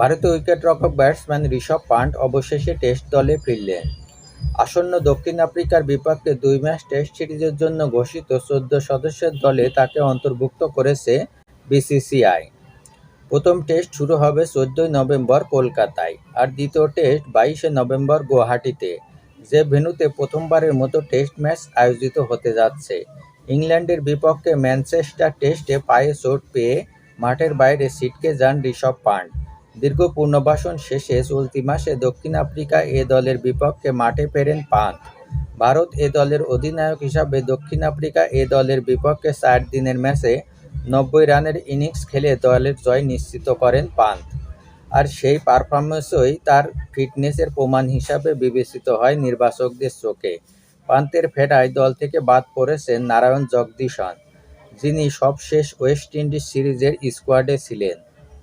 ভারতীয় উইকেটরক্ষক ব্যাটসম্যান ঋষভ পান্ট অবশেষে টেস্ট দলে ফিরলেন। আসন্ন দক্ষিণ আফ্রিকার বিপক্ষে দুই ম্যাচ টেস্ট সিরিজের জন্য ঘোষিত চোদ্দ সদস্যের দলে তাকে অন্তর্ভুক্ত করেছে বিসিসিআই। প্রথম টেস্ট শুরু হবে চোদ্দই নভেম্বর কলকাতায় আর দ্বিতীয় টেস্ট বাইশে নভেম্বর গুয়াহাটিতে, যে ভেন্যুতে প্রথমবারের মতো টেস্ট ম্যাচ আয়োজিত হতে যাচ্ছে। ইংল্যান্ডের বিপক্ষে ম্যানচেস্টার টেস্টে পায়ে চোট পেয়ে মাঠের বাইরে সিটকে যান ঋষভ পান্ট। দীর্ঘ পুনর্বাসন শেষে চলতি মাসে দক্ষিণ আফ্রিকা এ দলের বিপক্ষে মাঠে ফেরেন পান্ট ভারত এ দলের অধিনায়ক হিসাবে দক্ষিণ আফ্রিকা এ দলের বিপক্ষে চার দিনের ম্যাচে নব্বই রানের ইনিংস খেলে দলের জয় নিশ্চিত করেন পান্ট আর সেই পারফরমেন্সই তার ফিটনেসের প্রমাণ হিসাবে বিবেচিত হয় নির্বাচকদের চোখে। পান্তের ফেরায় দল থেকে বাদ পড়েছেন নারায়ণ জগদীশন, যিনি সবশেষ ওয়েস্ট ইন্ডিজ সিরিজের স্কোয়াডে ছিলেন।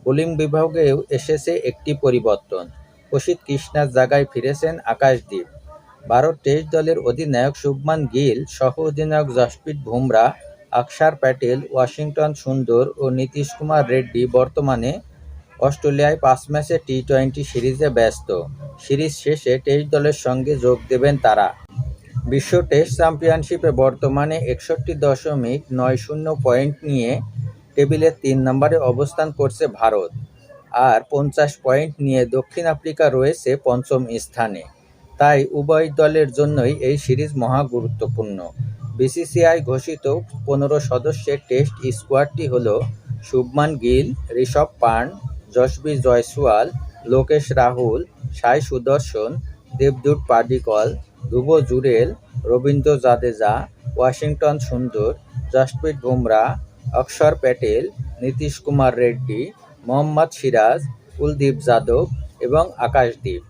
বোলিং বিভাগেও এসেছে একটি পরিবর্তন। অসিত কৃষ্ণার জায়গায় ফিরেছেন আকাশদ্বীপ ভারত টেস্ট দলের অধিনায়ক শুভমান গিল সহ অধিনায়ক জসপ্রীত বুমরা, আকসার প্যাটেল, ওয়াশিংটন সুন্দর ও নীতিশ কুমার রেড্ডি বর্তমানে অস্ট্রেলিয়ায় পাঁচ ম্যাচে টি টোয়েন্টি সিরিজে ব্যস্ত। সিরিজ শেষে টেস্ট দলের সঙ্গে যোগ দেবেন তারা। বিশ্ব টেস্ট চ্যাম্পিয়নশিপে বর্তমানে একষট্টি দশমিক নয় শূন্য পয়েন্ট নিয়ে টেবিলের তিন নম্বরে অবস্থান করছে ভারত আর পঞ্চাশ পয়েন্ট নিয়ে দক্ষিণ আফ্রিকা রয়েছে পঞ্চম স্থানে। তাই উভয় দলের জন্যই এই সিরিজ মহা গুরুত্বপূর্ণ। বিসিসিআই ঘোষিত পনেরো সদস্যের টেস্ট স্কোয়াডটি হল শুভমান গিল, ঋষভ পান যশবীর জয়সওয়াল, লোকেশ রাহুল, সাই সুদর্শন, দেবদূত পাডিকল, ধ্রুব জুরেল রবীন্দ্র জাদেজা, ওয়াশিংটন সুন্দর, জসপ্রীত বুমরা অক্ষর প্যাটেল নীতিশ কুমার রেড্ডি মোহাম্মদ সিরাজ কুলদীপ যাদব এবং আকাশদ্বীপ